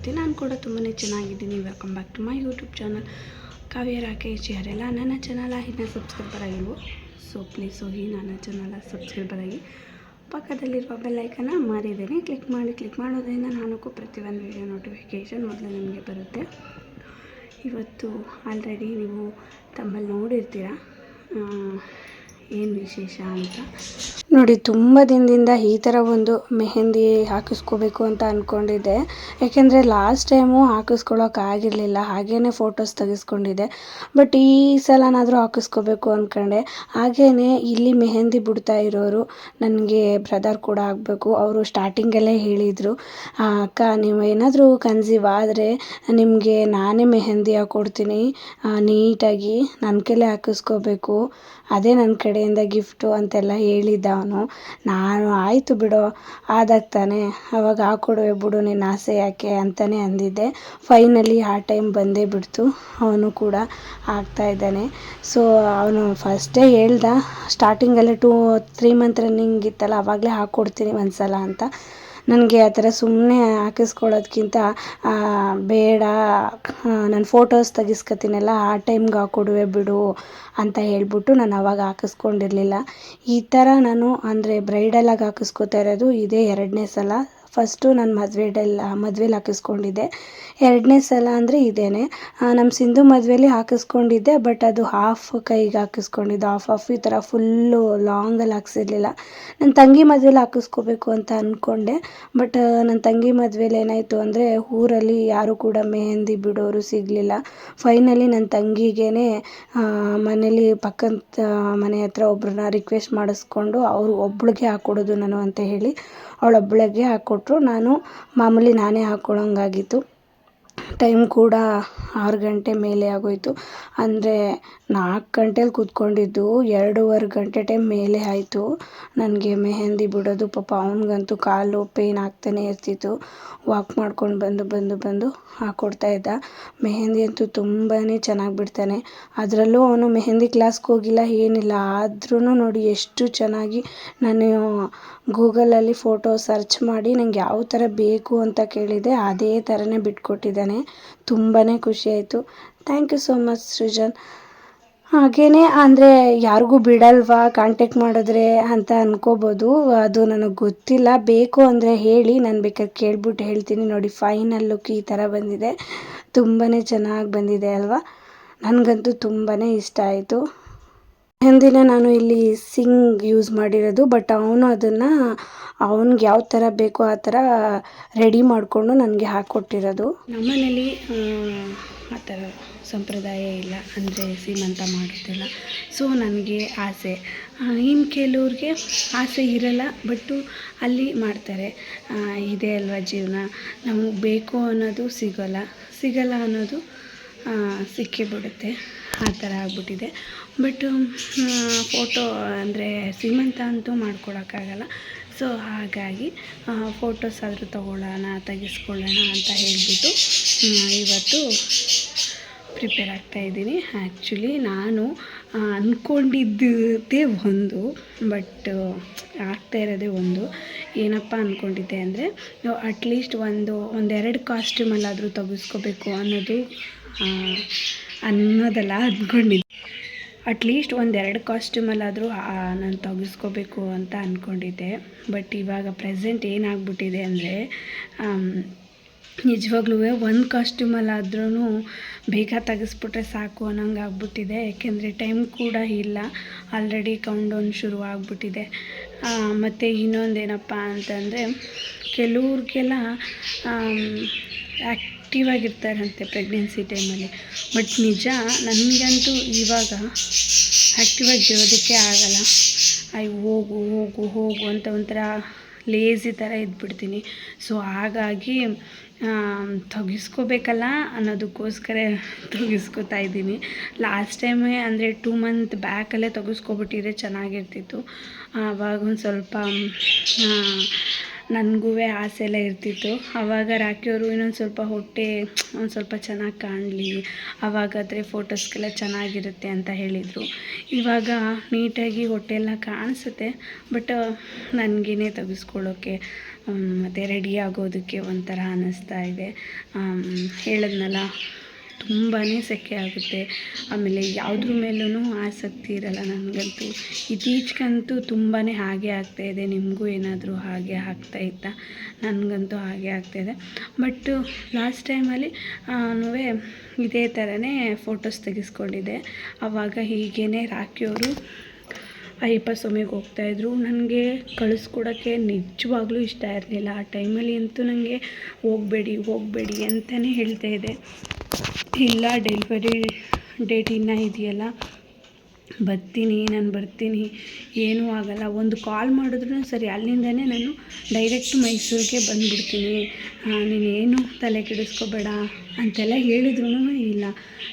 ಭಾರತಿ ನಾನು ಕೂಡ ತುಂಬಾ ಚೆನ್ನಾಗಿದ್ದೀನಿ. Welcome back to my YouTube channel Kavya Rakesh ಯಾರೆಲ್ಲ ನನ್ನ ಚಾನಲ್ ಇನ್ನೂ ಸಬ್ಸ್ಕ್ರೈಬರ್ ಆಗಿಲ್ವೋ? ಸೊ ಪ್ಲೀಸ್ ಹೋಗಿ ನನ್ನ ಚಾನಲ ಸಬ್ಸ್ಕ್ರೈಬರ್ ಆಗಿ. ಪಕ್ಕದಲ್ಲಿರುವ ಬೆಲ್ಲೈಕನ್ನ ಮಾರಿದ್ದೇನೆ ಕ್ಲಿಕ್ ಮಾಡಿ ಕ್ಲಿಕ್ ಮಾಡೋದ್ರಿಂದ ನಾನು ಪ್ರತಿಯೊಂದು ವೀಡಿಯೋ ನೋಟಿಫಿಕೇಷನ್ ಮೊದಲು ನಿಮಗೆ ಬರುತ್ತೆ. ಇವತ್ತು ಆಲ್ರೆಡಿ ನೀವು ತಮ್ಮಲ್ಲಿ ನೋಡಿರ್ತೀರ? ಏನು ವಿಶೇಷ ಅಂತ? ನೋಡಿ, ತುಂಬ ದಿನದಿಂದ ಈ ಥರ ಒಂದು ಮೆಹೆಂದಿ ಹಾಕಿಸ್ಕೋಬೇಕು ಅಂತ ಅಂದ್ಕೊಂಡಿದ್ದೆ ಯಾಕೆಂದರೆ ಲಾಸ್ಟ್ ಟೈಮು ಹಾಕಿಸ್ಕೊಳೋಕ್ಕಾಗಿರಲಿಲ್ಲ ಹಾಗೇ ಫೋಟೋಸ್ ತೆಗೆಸ್ಕೊಂಡಿದ್ದೆ. ಬಟ್ ಈ ಸಲನಾದರೂ ಹಾಕಿಸ್ಕೋಬೇಕು ಅಂದ್ಕೊಂಡೆ ಹಾಗೇ ಇಲ್ಲಿ ಮೆಹೆಂದಿ ಬಿಡ್ತಾ ಇರೋರು ನನಗೆ ಬ್ರದರ್ ಕೂಡ ಆಗಬೇಕು. ಅವರು ಸ್ಟಾರ್ಟಿಂಗಲ್ಲೇ ಹೇಳಿದರು. ಅಕ್ಕ, ನೀವು ಏನಾದರೂ ಕನ್ಸೀವ್ ಆದರೆ ನಿಮಗೆ ನಾನೇ ಮೆಹೆಂದಿ ಹಾಕ್ಕೊಡ್ತೀನಿ ನೀಟಾಗಿ ನನ್ನ ಕೈಲೇ ಹಾಕಿಸ್ಕೋಬೇಕು. ಅದೇ ನನ್ನ ಕಡೆಯಿಂದ ಗಿಫ್ಟು ಅಂತೆಲ್ಲ ಹೇಳಿದ್ದ ಅವನು. ನಾನು ಆಯಿತು ಬಿಡು, ಆದಾಗ ತಾನೇ. ಅವಾಗ ಹಾಕೊಡುವೆ ಬಿಡು, ನಿನ್ನ ಆಸೆ ಯಾಕೆ ಅಂತಲೇ ಅಂದಿದ್ದೆ. ಫೈನಲಿ ಆ ಟೈಮ್ ಬಂದೇ ಬಿಡ್ತು. ಅವನು ಕೂಡ ಇದ್ದಾನೆ. ಸೊ ಅವನು ಫಸ್ಟೇ ಹೇಳ್ದ ಸ್ಟಾರ್ಟಿಂಗಲ್ಲೇ ಟೂ ತ್ರೀ ಮಂತ್ ರನ್ನಿಂಗ್ ಇತ್ತಲ್ಲ ಆವಾಗಲೇ ಹಾಕ್ಕೊಡ್ತೀನಿ ಒಂದು ಸಲ ಅಂತ. ನನಗೆ ಆ ಥರ ಸುಮ್ಮನೆ ಹಾಕಿಸ್ಕೊಳ್ಳೋದ್ಕಿಂತ ಬೇಡ ನಾನು ಫೋಟೋಸ್ ತೆಗಿಸ್ಕೊತೀನಲ್ಲ ಆ ಟೈಮ್ಗೆ ಹಾಕ್ಕೊಡುವೆ ಬಿಡು ಅಂತ ಹೇಳಿಬಿಟ್ಟು ನಾನು ಅವಾಗ ಹಾಕಿಸ್ಕೊಂಡಿರಲಿಲ್ಲ. ಈ ಥರ ನಾನು ಅಂದರೆ ಬ್ರೈಡಲಾಗಿ ಹಾಕಿಸ್ಕೊತಾ ಇರೋದು ಇದೇ ಎರಡನೇ ಸಲ. ಫಸ್ಟು ನಾನು ಮದುವೆಡೆಲ್ಲ ಮದ್ವೆಲಿ ಹಾಕಿಸ್ಕೊಂಡಿದ್ದೆ. ಎರಡನೇ ಸಲ ಅಂದರೆ ಇದೇನೆ. ನಮ್ಮ ಸಿಂಧು ಮದುವೆಲಿ ಹಾಕಿಸ್ಕೊಂಡಿದ್ದೆ, ಬಟ್ ಅದು ಹಾಫ್ ಕೈಗೆ ಹಾಕಿಸ್ಕೊಂಡಿದ್ದು. ಹಾಫ್ ಹಾಫ್ ಈ ಥರ ಫುಲ್ಲು ಲಾಂಗಲ್ಲಿ ಹಾಕ್ಸಿರ್ಲಿಲ್ಲ. ನನ್ನ ತಂಗಿ ಮದುವೆಲಿ ಹಾಕಿಸ್ಕೋಬೇಕು ಅಂತ ಅಂದ್ಕೊಂಡೆ ಬಟ್ ನನ್ನ ತಂಗಿ ಮದುವೆಲಿ ಏನಾಯಿತು ಅಂದರೆ ಊರಲ್ಲಿ ಯಾರು ಕೂಡ ಮೆಹಂದಿ ಬಿಡೋರು ಸಿಗಲಿಲ್ಲ. ಫೈನಲಿ ನನ್ನ ತಂಗಿಗೇ ಮನೇಲಿ ಪಕ್ಕದ ಮನೆ ಹತ್ರ ಒಬ್ರನ್ನ ರಿಕ್ವೆಸ್ಟ್ ಮಾಡಿಸ್ಕೊಂಡು ಅವರು ಒಬ್ಬಳಿಗೆ ಹಾಕ್ಕೊಡೋದು ನಾನು ಅಂತ ಹೇಳಿ ಅವಳೊಬ್ಬಳಿಗೆ ಹಾಕ್ಕೊಟ್ರು ನಾನು ಮಾಮೂಲಿ ನಾನೇ ಹಾಕ್ಕೊಳ್ಳೋಂಗಾಗಿತ್ತು ಟೈಮ್ ಕೂಡ ಆರು ಗಂಟೆ ಮೇಲೆ ಆಗೋಯಿತು. ಅಂದರೆ ನಾಲ್ಕು ಗಂಟೆಲಿ ಕೂತ್ಕೊಂಡಿದ್ದು ಎರಡೂವರೆ ಗಂಟೆ ಟೈಮ್ ಮೇಲೆ ಆಯಿತು. ನನಗೆ ಮೆಹೆಂದಿ ಬಿಡೋದು ಪಾಪ. ಅವನಿಗಂತೂ ಕಾಲು ಪೇಯ್ನ್ ಆಗ್ತಾನೆ ಇರ್ತಿತ್ತು. ವಾಕ್ ಮಾಡ್ಕೊಂಡು ಬಂದು ಬಂದು ಬಂದು ಇದ್ದ. ಮೆಹೆಂದಿ ಅಂತೂ ತುಂಬಾ ಚೆನ್ನಾಗಿ ಬಿಡ್ತಾನೆ. ಅದರಲ್ಲೂ ಅವನು ಮೆಹೆಂದಿ ಕ್ಲಾಸ್ಗೆ ಹೋಗಿಲ್ಲ, ಏನಿಲ್ಲ. ಆದ್ರೂ ನೋಡಿ ಎಷ್ಟು ಚೆನ್ನಾಗಿ ನಾನು ಗೂಗಲಲ್ಲಿ ಫೋಟೋ ಸರ್ಚ್ ಮಾಡಿ ನನಗೆ ಯಾವ ಥರ ಬೇಕು ಅಂತ ಕೇಳಿದೆ, ಅದೇ ಥರನೇ ಬಿಟ್ಕೊಟ್ಟಿದ್ದಾನೆ. ತುಂಬಾ ಖುಷಿಯಾಯಿತು thank you so much Srujan. ಹಾಗೆಯೇ ಅಂದರೆ ಯಾರಿಗೂ ಬಿಡಲ್ವಾ ಕಾಂಟ್ಯಾಕ್ಟ್ ಮಾಡಿದ್ರೆ ಅಂತ ಅನ್ಕೋಬೋದು. ಅದು ನನಗೆ ಗೊತ್ತಿಲ್ಲ. ಬೇಕು ಅಂದರೆ ಹೇಳಿ, ನಾನು ಬೇಕಾದ್ರೆ ಕೇಳ್ಬಿಟ್ಟು ಹೇಳ್ತೀನಿ. ನೋಡಿ ಫೈನಲ್ ಲುಕ್ ಈ ಥರ ಬಂದಿದೆ. ತುಂಬಾ ಚೆನ್ನಾಗಿ ಬಂದಿದೆ ಅಲ್ವಾ? ನನಗಂತೂ ತುಂಬಾ ಇಷ್ಟ ಆಯಿತು. ಮೆಹಂದಿನ ನಾನು ಇಲ್ಲಿ ಸಿಂಗ್ ಯೂಸ್ ಮಾಡಿರೋದು ಬಟ್ ಅವನು ಅದನ್ನು ಅವನಿಗೆ ಯಾವ ಥರ ಬೇಕೋ ಆ ಥರ ರೆಡಿ ಮಾಡಿಕೊಂಡು ನನಗೆ ಹಾಕ್ಕೊಟ್ಟಿರೋದು ನಮ್ಮನೇಲಿ, ಆ ಥರ ಸಂಪ್ರದಾಯ ಇಲ್ಲ, ಅಂದರೆ ಸೀಮಂತ ಮಾಡೋದಿಲ್ಲ ಸೊ ನನಗೆ ಆಸೆ. ಇನ್ನು ಕೆಲವ್ರಿಗೆ ಆಸೆ ಇರಲ್ಲ ಬಟ್ಟು ಅಲ್ಲಿ ಮಾಡ್ತಾರೆ. ಇದೇ ಅಲ್ವಾ ಜೀವನ. ನಮಗೆ ಬೇಕು ಅನ್ನೋದು ಸಿಗೋಲ್ಲ. ಸಿಗಲ್ಲ ಅನ್ನೋದು ಸಿಕ್ಕೇ ಬಿಡುತ್ತೆ ಆ ಥರ ಆಗಿಬಿಟ್ಟಿದೆ. ಬಟ್ ಫೋಟೋ ಅಂದರೆ ಸೀಮಂತ ಅಂತೂ ಮಾಡ್ಕೊಳಕ್ಕಾಗಲ್ಲ. ಸೊ, ಹಾಗಾಗಿ ಫೋಟೋಸ್ ಆದರೂ ತೊಗೊಳ್ಳೋಣ, ತೆಗೆಸ್ಕೊಳ್ಳೋಣ ಅಂತ ಹೇಳಿಬಿಟ್ಟು ಇವತ್ತು ಪ್ರಿಪೇರ್ ಆಗ್ತಾ ಇದ್ದೀನಿ. ಆ್ಯಕ್ಚುಲಿ ನಾನು ಅಂದ್ಕೊಂಡಿದ್ದೇ ಒಂದು, ಬಟ್, ಆಗ್ತಾ ಇರೋದೇ ಒಂದು. ಏನಪ್ಪ ಅಂದ್ಕೊಂಡಿದ್ದೆ ಅಂದರೆ ಅಟ್ಲೀಸ್ಟ್ ಒಂದು, ಒಂದೆರಡು ಕಾಸ್ಟ್ಯೂಮಲ್ಲಾದರೂ ತೆಗೆಸ್ಕೋಬೇಕು ಅನ್ನೋದು ಅನ್ನೋದಲ್ಲ ಅಂದ್ಕೊಂಡಿದ್ದೆ. ಅಟ್ಲೀಸ್ಟ್ ಒಂದೆರಡು ಕಾಸ್ಟ್ಯೂಮಲ್ಲಾದರೂ ನಾನು ತೆಗೆಸ್ಕೋಬೇಕು ಅಂತ ಅಂದ್ಕೊಂಡಿದ್ದೆ. ಬಟ್ ಇವಾಗ ಪ್ರೆಸೆಂಟ್ ಏನಾಗ್ಬಿಟ್ಟಿದೆ ಅಂದರೆ ನಿಜವಾಗ್ಲೂ ಒಂದು ಕಾಸ್ಟ್ಯೂಮಲ್ಲಾದ್ರೂ ಬೇಗ ತೆಗೆಸ್ಬಿಟ್ರೆ ಸಾಕು ಅನ್ನೋಂಗೆ ಆಗ್ಬಿಟ್ಟಿದೆ ಯಾಕೆಂದರೆ ಟೈಮ್ ಕೂಡ ಇಲ್ಲ. ಆಲ್ರೆಡಿ ಕೌಂಡೌನ್ ಶುರು ಆಗಿಬಿಟ್ಟಿದೆ. ಮತ್ತು ಇನ್ನೊಂದೇನಪ್ಪ ಅಂತಂದರೆ, ಕೆಲವ್ರಿಗೆಲ್ಲ ಆ್ಯಕ್ಟಿವ್ ಆಗಿರ್ತಾರಂತೆ ಪ್ರೆಗ್ನೆನ್ಸಿ ಟೈಮಲ್ಲಿ ಬಟ್ ನಿಜ, ನನಗಂತೂ ಇವಾಗ ಆ್ಯಕ್ಟಿವ್ ಆಗಿರೋದಕ್ಕೆ ಆಗಲ್ಲ. ಐ ಹೋಗು ಹೋಗು ಹೋಗು ಅಂತ ಒಂಥರ ಲೇಜಿ ಥರ ಇದ್ಬಿಡ್ತೀನಿ. ಸೊ ಹಾಗಾಗಿ ತೊಗಿಸ್ಕೋಬೇಕಲ್ಲ ಅನ್ನೋದಕ್ಕೋಸ್ಕರ ತೊಗಿಸ್ಕೋತಾ ಇದ್ದೀನಿ. ಲಾಸ್ಟ್ ಟೈಮೇ ಅಂದರೆ ಟೂ ಮಂತ್ ಬ್ಯಾಕಲ್ಲೇ ತೆಗೆಸ್ಕೊಬಿಟ್ಟಿದ್ರೆ ಚೆನ್ನಾಗಿರ್ತಿತ್ತು. ಆವಾಗ ಒಂದು ಸ್ವಲ್ಪ ನನಗೂ ಆಸೆ ಎಲ್ಲ ಇರ್ತಿತ್ತು. ಆವಾಗ ರಾಕಿಯವರು ಇನ್ನೊಂದು ಸ್ವಲ್ಪ ಹೊಟ್ಟೆ ಒಂದು ಸ್ವಲ್ಪ ಚೆನ್ನಾಗಿ ಕಾಣಲಿ. ಆವಾಗಾದರೆ ಫೋಟೋಸ್ಗೆಲ್ಲ ಚೆನ್ನಾಗಿರುತ್ತೆ ಅಂತ ಹೇಳಿದರು. ಇವಾಗ ನೀಟಾಗಿ ಹೊಟ್ಟೆ ಎಲ್ಲ ಕಾಣಿಸುತ್ತೆ. ಬಟ್, ನನಗೇನೆ ತೆಗೆಸ್ಕೊಳ್ಳೋಕ್ಕೆ ಮತ್ತು ರೆಡಿ ಆಗೋದಕ್ಕೆ ಒಂಥರ ಅನ್ನಿಸ್ತಾ ಇದೆ. ಹೇಳಿದ್ನಲ್ಲ ತುಂಬಾ ಸೆಕೆ ಆಗುತ್ತೆ. ಆಮೇಲೆ ಯಾವುದ್ರ ಮೇಲೂ ಆಸಕ್ತಿ ಇರಲ್ಲ ನನಗಂತೂ. ಇತ್ತೀಚೆಗಂತೂ ತುಂಬಾ ಹಾಗೆ ಆಗ್ತಾಯಿದೆ ನಿಮಗೂ ಏನಾದರೂ ಹಾಗೆ ಆಗ್ತಾ ಇತ್ತಾ? ನನಗಂತೂ ಹಾಗೆ ಆಗ್ತಾಯಿದೆ ಬಟ್ಟು ಲಾಸ್ಟ್ ಟೈಮಲ್ಲಿ ಇದೇ ಥರನೇ ಫೋಟೋಸ್ ತೆಗೆಸ್ಕೊಂಡಿದ್ದೆ. ಆವಾಗ ಹೀಗೇ ರಾಖಿಯವರು ಅಯ್ಯಪ್ಪ ಸ್ವಾಮಿಗೆ ಹೋಗ್ತಾಯಿದ್ರು ನನಗೆ ಕಳಿಸ್ಕೊಡೋಕ್ಕೆ ನಿಜವಾಗ್ಲೂ ಇಷ್ಟ ಇರಲಿಲ್ಲ. ಆ ಟೈಮಲ್ಲಿ ಅಂತೂ ನನಗೆ ಹೋಗಬೇಡಿ ಹೋಗಬೇಡಿ ಅಂತಲೇ ಇದೆ ಇಲ್ಲ ಡೆಲಿವರಿ ಡೇಟ್ ಇನ್ನೂ ಇದೆಯಲ್ಲ? ಬರ್ತೀನಿ, ನಾನು ಬರ್ತೀನಿ, ಏನೂ ಆಗಲ್ಲ. ಒಂದು ಕಾಲ್ ಮಾಡಿದ್ರೂ ಸರಿ, ಅಲ್ಲಿಂದನೇ ನಾನು ಡೈರೆಕ್ಟ್ ಮೈಸೂರಿಗೆ ಬಂದುಬಿಡ್ತೀನಿ. ನೀನೇನು ತಲೆ ಕೆಡಿಸ್ಕೋಬೇಡ ಅಂತೆಲ್ಲ ಹೇಳಿದ್ರೂ ಇಲ್ಲ.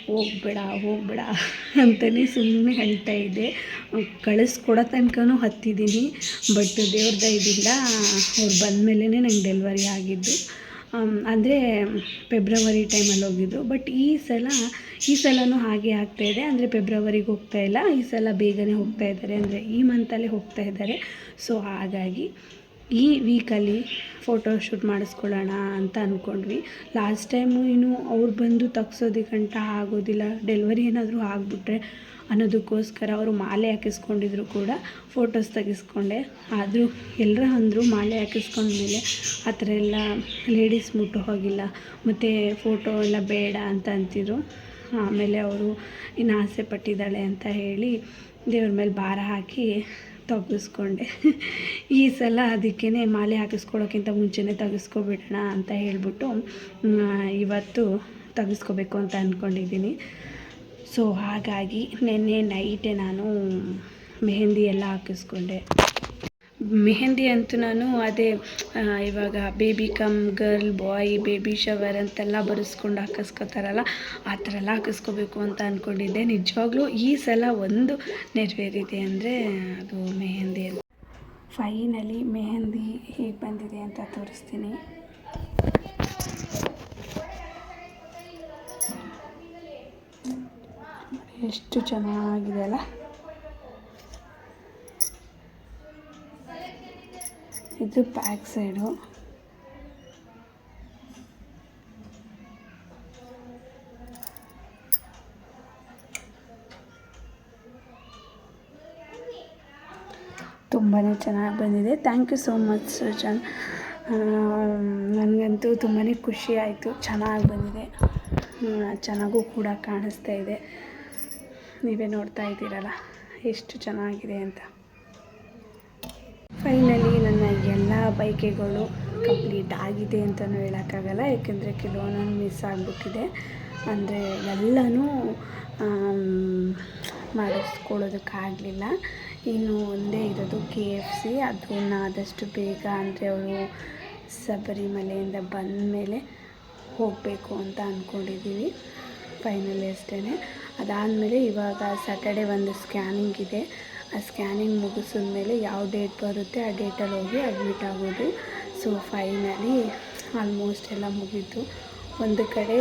ಹೋಗ್ಬೇಡ ಹೋಗ್ಬೇಡ ಅಂತಲೇ ಸುಮ್ಮನೆ ಹೇಳ್ತಾ ಇದ್ದೆ. ಕಳಿಸ್ಕೊಡೋ ತನಕನೂ ಹತ್ತಿದ್ದೀನಿ ಬಟ್ ದೇವ್ರ ದಯದಿಂದ ಅವ್ರು ಬಂದಮೇಲೆ ನಂಗೆ ಡೆಲ್ವರಿ ಆಗಿದ್ದು. ಅಂದರೆ ಫೆಬ್ರವರಿ ಟೈಮಲ್ಲಿ ಹೋಗಿದ್ದು. ಬಟ್ ಈ ಸಲ, ಈ ಸಲವೂ ಹಾಗೆ ಇದೆ. ಅಂದರೆ ಫೆಬ್ರವರಿಗೆ ಹೋಗ್ತಾ ಇಲ್ಲ. ಈ ಸಲ ಬೇಗನೆ ಹೋಗ್ತಾ ಇದ್ದಾರೆ. ಅಂದರೆ ಈ ಮಂತಲ್ಲೇ ಹೋಗ್ತಾ ಇದ್ದಾರೆ. ಸೊ ಹಾಗಾಗಿ ಈ ವೀಕಲ್ಲಿ ಫೋಟೋ ಶೂಟ್ ಮಾಡಿಸ್ಕೊಳ್ಳೋಣ ಅಂತ ಅಂದ್ಕೊಂಡ್ವಿ ಲಾಸ್ಟ್ ಟೈಮು ಇನ್ನು ಅವ್ರು ಬಂದು ತಗ್ಸೋದಕ್ಕಂಟ ಆಗೋದಿಲ್ಲ. ಡೆಲ್ವರಿ ಏನಾದರೂ ಆಗಿಬಿಟ್ರೆ ಅನ್ನೋದಕ್ಕೋಸ್ಕರ ಅವರು ಮಾಲೆ ಹಾಕಿಸ್ಕೊಂಡಿದ್ರು ಕೂಡ ಫೋಟೋಸ್ ತೆಗೆಸ್ಕೊಂಡೆ. ಆದರೂ ಎಲ್ಲರ ಅಂದರು ಮಾಲೆ ಹಾಕಿಸ್ಕೊಂಡ್ಮೇಲೆ ಆ ಥರ ಎಲ್ಲ ಲೇಡೀಸ್ ಮುಟ್ಟು ಹೋಗಿಲ್ಲ. ಮತ್ತು ಫೋಟೋ ಎಲ್ಲ ಬೇಡ ಅಂತ ಅಂತಿದ್ರು. ಆಮೇಲೆ ಅವರು ಇನ್ನು ಆಸೆ ಪಟ್ಟಿದ್ದಾಳೆ ಅಂತ ಹೇಳಿ ದೇವ್ರ ಮೇಲೆ ಭಾರ ಹಾಕಿ ತೆಗೆಸ್ಕೊಂಡೆ ಈ ಸಲ ಅದಕ್ಕೇ ಮಾಲೆ ಹಾಕಿಸ್ಕೊಳ್ಳೋಕ್ಕಿಂತ ಮುಂಚೆನೇ ತೆಗೆಸ್ಕೊಬಿಡೋಣ ಅಂತ ಹೇಳಿಬಿಟ್ಟು ಇವತ್ತು ತೆಗೆಸ್ಕೋಬೇಕು ಅಂತ ಅಂದ್ಕೊಂಡಿದ್ದೀನಿ ಸೊ ಹಾಗಾಗಿ ನಿನ್ನೆ ನೈಟೇ ನಾನು ಮೆಹಂದಿ ಎಲ್ಲ ಹಾಕಿಸ್ಕೊಂಡೆ. ಮೆಹಂದಿ ಅಂತೂ ನಾನು ಅದೇ ಇವಾಗ baby come girl boy baby shower ಅಂತೆಲ್ಲ ಬರೆಸ್ಕೊಂಡು ಹಾಕಿಸ್ಕೋತಾರಲ್ಲ, ಆ ಥರ ಎಲ್ಲ ಹಾಕಿಸ್ಕೋಬೇಕು ಅಂತ ಅಂದ್ಕೊಂಡಿದ್ದೆ ನಿಜವಾಗ್ಲೂ ಈ ಸಲ ಒಂದು ನೆರವೇರಿದೆ ಅಂದರೆ ಅದು ಮೆಹಂದಿ ಅಂತ ಫೈನಲಿ ಮೆಹಂದಿ ಹೇಗೆ ಬಂದಿದೆ ಅಂತ ತೋರಿಸ್ತೀನಿ. ಎಷ್ಟು ಚೆನ್ನಾಗಿದೆ ಅಲ್ಲ? ಇದು ಬ್ಯಾಕ್ ಸೈಡು ತುಂಬಾ ಚೆನ್ನಾಗಿ ಬಂದಿದೆ. Thank you so much Sujan ನನಗಂತೂ ತುಂಬಾ ಖುಷಿ ಆಯಿತು. ಚೆನ್ನಾಗಿ ಬಂದಿದೆ. ಚೆನ್ನಾಗೂ ಕೂಡ ಕಾಣಿಸ್ತಾ ಇದೆ. ನೀವೇ ನೋಡ್ತಾ ಇದ್ದೀರಲ್ಲ, ಎಷ್ಟು ಚೆನ್ನಾಗಿದೆ ಅಂತ. ಫೈನಲಿ ನನ್ನ ಎಲ್ಲ ಬೈಕೆಗಳು ಕಂಪ್ಲೀಟ್ ಆಗಿದೆ ಅಂತಲೂ ಹೇಳೋಕ್ಕಾಗಲ್ಲ ಏಕೆಂದರೆ ಕೆಲವೊಂದೊಂದು ಮಿಸ್ ಆಗಿಬಿಟ್ಟಿದೆ. ಅಂದರೆ ಎಲ್ಲನೂ ಮಾಡಿಸ್ಕೊಳ್ಳೋದಕ್ಕಾಗಲಿಲ್ಲ. ಇನ್ನು ಒಂದೇ ಇರೋದು ಕೆ ಎಫ್ ಸಿ ಅದನ್ನ ಆದಷ್ಟು ಬೇಗ ಅಂದರೆ ಅವರು ಸಬರಿಮಲೆಯಿಂದ ಬಂದ ಮೇಲೆ ಹೋಗಬೇಕು ಅಂತ ಅಂದ್ಕೊಂಡಿದ್ದೀವಿ ಫೈನಲ್ ಅಷ್ಟೇ ಅದಾದಮೇಲೆ ಇವಾಗ ಸ್ಯಾಟರ್ಡೆ ಒಂದು ಸ್ಕ್ಯಾನಿಂಗ್ ಇದೆ. ಆ ಸ್ಕ್ಯಾನಿಂಗ್ ಮುಗಿಸಿದ ಮೇಲೆ ಯಾವ ಡೇಟ್ ಬರುತ್ತೆ ಆ ಡೇಟಲ್ಲಿ ಹೋಗಿ ಅಡ್ಮಿಟ್ ಆಗೋದು. ಸೊ ಫೈನಲಿ ಆಲ್ಮೋಸ್ಟ್ ಎಲ್ಲ ಮುಗೀತು. ಒಂದು ಕಡೆ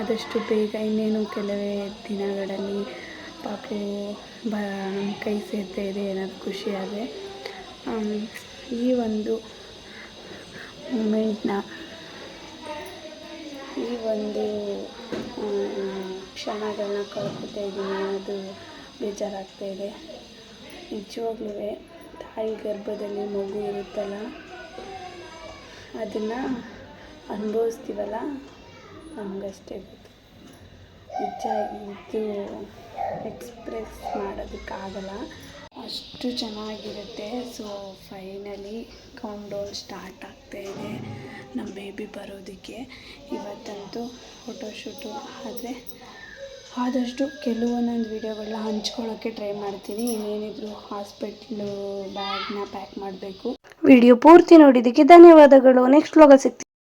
ಆದಷ್ಟು ಬೇಗ ಇನ್ನೇನು ಕೆಲವೇ ದಿನಗಳಲ್ಲಿ ಪಾಪು ಬ, ನಮ್ಮ ಕೈ ಸೇರ್ತಾ ಇದೆ, ಏನಾದ್ರು ಖುಷಿ ಆದರೆ. ಈ ಒಂದು ಮೂಮೆಂಟ್ನ ಈ ಒಂದು ಕ್ಷಣಗಳನ್ನ ಕಳ್ಕೊತಾ ಇದ್ದೀನಿ. ಅದು ಬೇಜಾರಾಗ್ತಾ ಇದೆ. ನಿಜವಾಗ್ಲೂ ತಾಯಿ ಗರ್ಭದಲ್ಲಿ ಮಗು ಇರುತ್ತಲ್ಲ, ಅದನ್ನು ಅನುಭವಿಸ್ತೀವಲ್ಲ? ನಮಗಷ್ಟೇ ಗೊತ್ತು. ನಿಜ, ಇದು ಎಕ್ಸ್ಪ್ರೆಸ್ ಮಾಡೋದಕ್ಕಾಗಲ್ಲ. ಅಷ್ಟು ಚೆನ್ನಾಗಿರುತ್ತೆ. ಸೊ ಫೈನಲಿ ಕೌಂಟೌನ್ ಸ್ಟಾರ್ಟ್ ಆಗ್ತಾ ಇದೆ ನಮ್ಮ ಬೇಬಿ ಬರೋದಕ್ಕೆ. ಇವತ್ತಂತೂ ಫೋಟೋಶೂಟು ಆದರೆ ಆದಷ್ಟು ಕೆಲವೊಂದೊಂದು ವೀಡಿಯೋಗಳನ್ನ ಹಂಚ್ಕೊಳ್ಳೋಕ್ಕೆ ಟ್ರೈ ಮಾಡ್ತೀನಿ. ಇನ್ನೇನಿದ್ರು ಹಾಸ್ಪಿಟ್ಲು ಬ್ಯಾಗ್ನ ಪ್ಯಾಕ್ ಮಾಡಬೇಕು. ವಿಡಿಯೋ ಪೂರ್ತಿ ನೋಡಿದ್ದಕ್ಕೆ ಧನ್ಯವಾದಗಳು. ನೆಕ್ಸ್ಟ್ ಲೋಗ ಸಿಗ್ತೀನಿ.